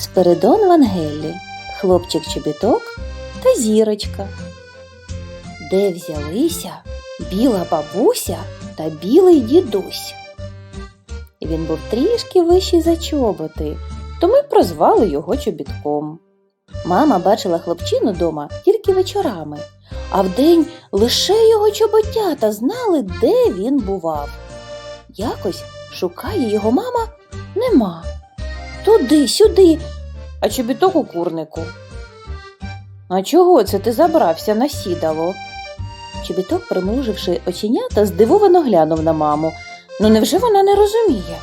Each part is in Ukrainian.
Спиридон Вангеллі, хлопчик чобіток та зірочка. Де взялися біла бабуся та білий дідусь? Він був трішки вищий за чоботи, тому й прозвали його чобітком. Мама бачила хлопчину дома тільки вечорами, а вдень лише його чоботята знали, де він бував. Якось шукає його мама нема. Туди, сюди, а чобіток у курнику. А чого це ти забрався на сідало? Чобіток, примруживши оченята, здивовано глянув на маму. Ну невже вона не розуміє?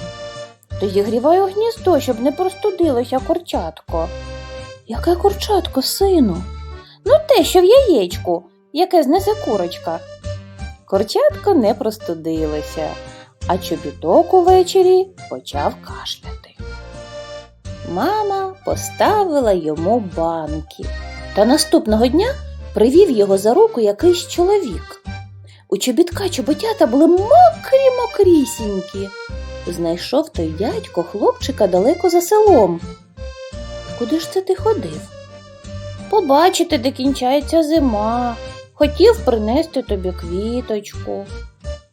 То зігріваю гніздо, щоб не простудилося курчатко. Яке курчатко, сину? Ну, те, що в яєчку, яке знесе курочка. Курчатко не простудилося, а чобіток увечері почав кашляти. Мама поставила йому банки, та наступного дня привів його за руку якийсь чоловік. У чобітка чоботята були мокрі мокрісінькі. Знайшов той дядько хлопчика далеко за селом. Куди ж це ти ходив? Побачити, де кінчається зима. Хотів принести тобі квіточку.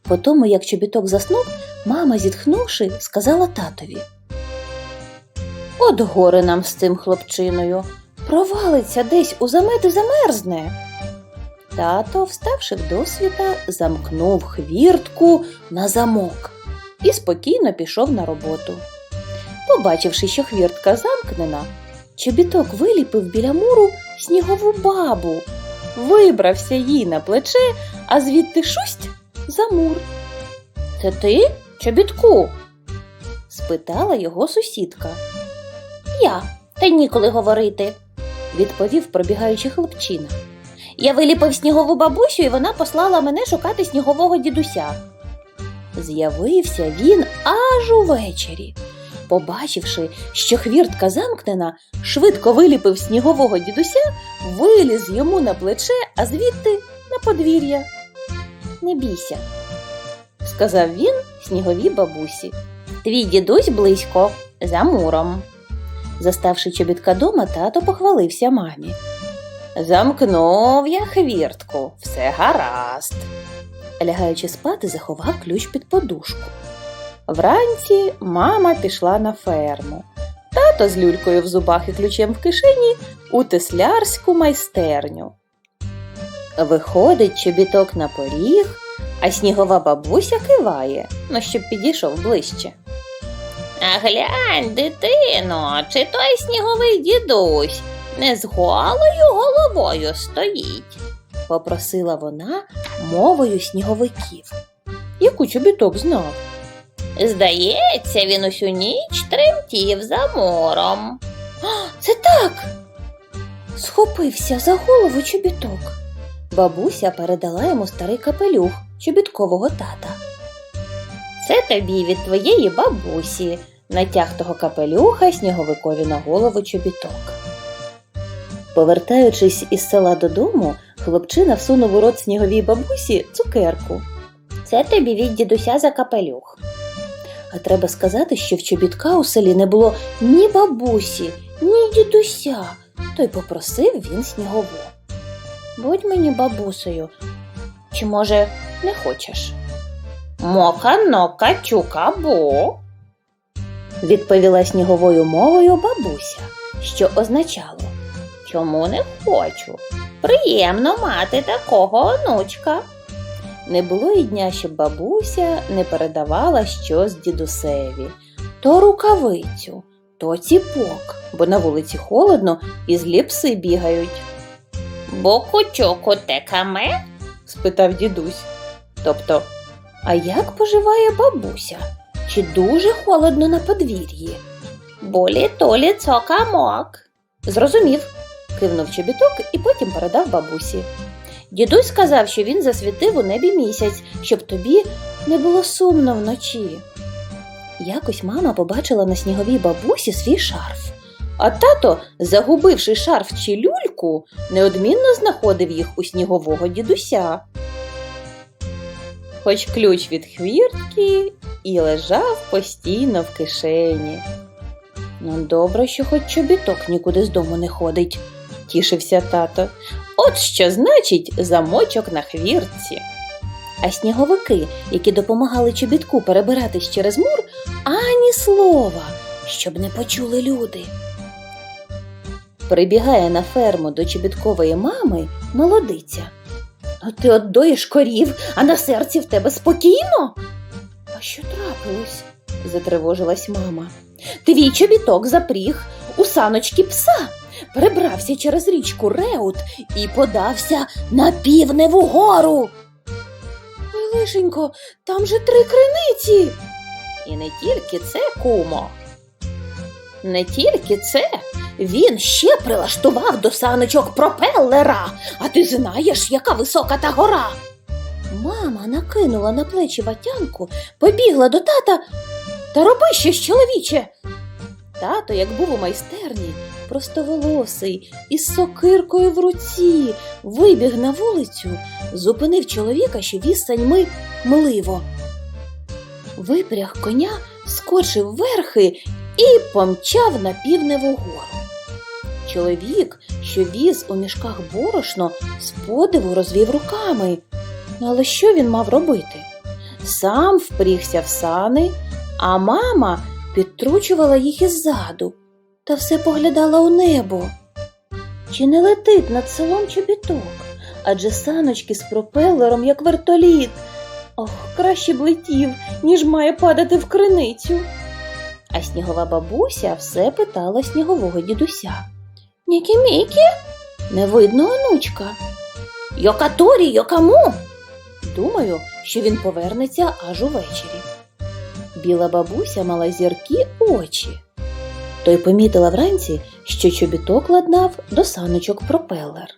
По тому, як чобіток заснув, мама, зітхнувши, сказала татові. От горе нам з цим хлопчиною. Провалиться десь у замет і замерзне. Тато, вставши в досвіта, замкнув хвіртку на замок і спокійно пішов на роботу. Побачивши, що хвіртка замкнена, чобіток виліпив біля муру снігову бабу, вибрався їй на плече, а звідти шусть за мур. Це ти, чобітку? спитала його сусідка. Я, та ніколи говорити, відповів пробігаючи хлопчина. Я виліпив снігову бабусю, і вона послала мене шукати снігового дідуся. З'явився він аж увечері. Побачивши, що хвіртка замкнена, швидко виліпив снігового дідуся, виліз йому на плече, а звідти на подвір'я. Не бійся, сказав він сніговій бабусі. Твій дідусь близько, за муром. Заставши чобітка дома, тато похвалився мамі. Замкнув я хвіртку, все гаразд. Лягаючи спати, заховав ключ під подушку. Вранці мама пішла на ферму. Тато з люлькою в зубах і ключем в кишені у теслярську майстерню. Виходить чобіток на поріг, а снігова бабуся киває, ну щоб підійшов ближче. А глянь, дитино, чи той сніговий дідусь не з голою головою стоїть, попросила вона мовою сніговиків. Яку чобіток знав? Здається, він усю ніч тремтів за мором. Це так. Схопився за голову чобіток. Бабуся передала йому старий капелюх чобіткового тата. Це тобі від твоєї бабусі, натяг того капелюха сніговикові на голову чобіток. Повертаючись із села додому, хлопчина всунув у рот сніговій бабусі цукерку. Це тобі від дідуся за капелюх. А треба сказати, що в чобітка у селі не було ні бабусі, ні дідуся, то й попросив він снігову. Будь мені бабусею, чи, може, не хочеш? Мока качука бо. Відповіла сніговою мовою бабуся, що означало Чому не хочу? Приємно мати такого онучка. Не було й дня, щоб бабуся не передавала щось дідусеві то рукавицю, то ціпок, бо на вулиці холодно і злі пси бігають. Бо кучоку текаме? спитав дідусь. Тобто, а як поживає бабуся? Чи дуже холодно на подвір'ї? Болі толі цокамок. Зрозумів, кивнув чобіток і потім передав бабусі. Дідусь сказав, що він засвітив у небі місяць, щоб тобі не було сумно вночі. Якось мама побачила на сніговій бабусі свій шарф, а тато, загубивши шарф чи люльку, неодмінно знаходив їх у снігового дідуся. Хоч ключ від хвіртки і лежав постійно в кишені. Ну, добре, що хоч чобіток нікуди з дому не ходить, тішився тато. От що значить замочок на хвіртці. А сніговики, які допомагали чобітку перебиратись через мур, ані слова, щоб не почули люди. Прибігає на ферму до чобіткової мами молодиця. Ти от доїш корів, а на серці в тебе спокійно? А що трапилось? затривожилась мама. Твій чобіток запріг у саночки пса, перебрався через річку Реут і подався на півневу гору. Ой, лишенько, там же три криниці. І не тільки це, кумо. Не тільки це. Він ще прилаштував до саночок пропеллера, а ти знаєш, яка висока та гора. Мама накинула на плечі ватянку, побігла до тата та роби щось, чоловіче. Тато, як був у майстерні, простоволосий, із сокиркою в руці, вибіг на вулицю, зупинив чоловіка, що віз саньми мливо. Випряг коня, скочив верхи і помчав на півневу гору. Чоловік, що віз у мішках борошно, з подиву розвів руками. Ну, але що він мав робити? Сам впрігся в сани, а мама підтручувала їх іззаду та все поглядала у небо. Чи не летить над селом чобіток? Адже саночки з пропелером, як вертоліт. Ох, краще б летів, ніж має падати в криницю. А снігова бабуся все питала снігового дідуся. Нікі-мікі? Не видно онучка. Йокаторі, йокаму? Думаю, що він повернеться аж увечері. Біла бабуся мала зіркі очі. Той помітила вранці, що чобіток ладнав до саночок пропелер.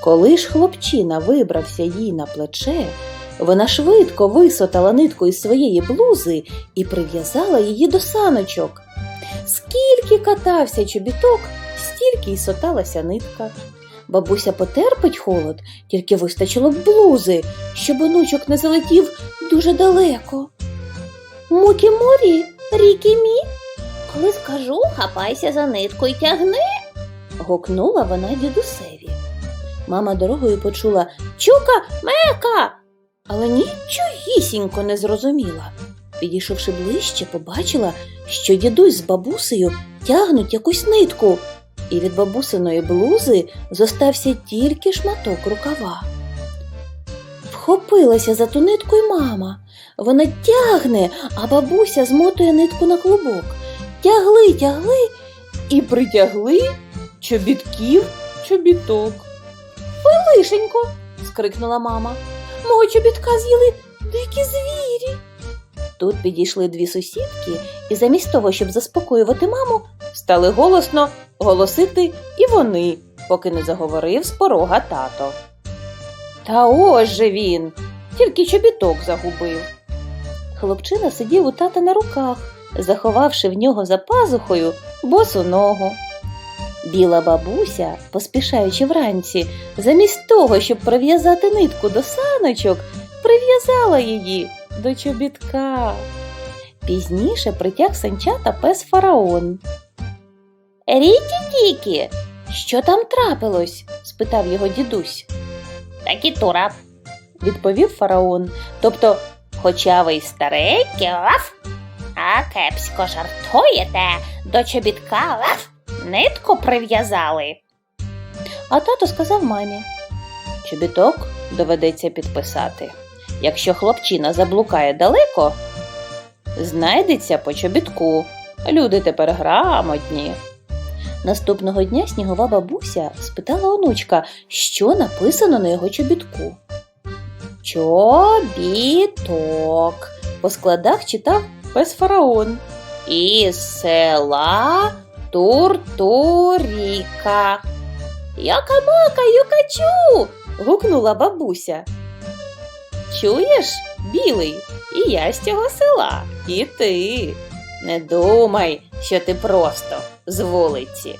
Коли ж хлопчина вибрався їй на плече, вона швидко висотала нитку із своєї блузи і прив'язала її до саночок. Скільки катався чобіток, стільки й соталася нитка. Бабуся потерпить холод, тільки вистачило б блузи, щоб онучок не залетів дуже далеко. Мукі морі, рікі мі. Коли скажу, хапайся за нитку й тягни. гукнула вона дідусеві. Мама дорогою почула Чука, мека, але нічогісінько не зрозуміла. Підійшовши ближче, побачила, що дідусь з бабусею тягнуть якусь нитку, і від бабусиної блузи зостався тільки шматок рукава. Вхопилася за ту нитку й мама. Вона тягне, а бабуся змотує нитку на клубок. Тягли, тягли і притягли чобітків чобіток. Ой, лишенько, скрикнула мама. Мого чобітка з'їли дикі звірі. Тут підійшли дві сусідки і замість того, щоб заспокоювати маму, стали голосно голосити і вони, поки не заговорив з порога тато. Та ось же він, тільки чобіток загубив. Хлопчина сидів у тата на руках, заховавши в нього за пазухою босу ногу. Біла бабуся, поспішаючи вранці, замість того, щоб прив'язати нитку до саночок, прив'язала її до чобітка. Пізніше притяг санчата пес фараон. Рікі-тікі, що там трапилось? спитав його дідусь. Такі тура, відповів фараон. Тобто, хоча ви й старенькі, лаф, а кепсько жартуєте, до чобітка лаф, нитку прив'язали. А тато сказав мамі. Чобіток доведеться підписати. Якщо хлопчина заблукає далеко, знайдеться по чобітку. Люди тепер грамотні. Наступного дня снігова бабуся спитала онучка, що написано на його чобітку. Чобіток. По складах читав пес фараон. Із села Туртуріка. Яка-мака, юкачу. гукнула бабуся. Чуєш, білий, і я з цього села, і ти. Не думай, що ти просто з вулиці.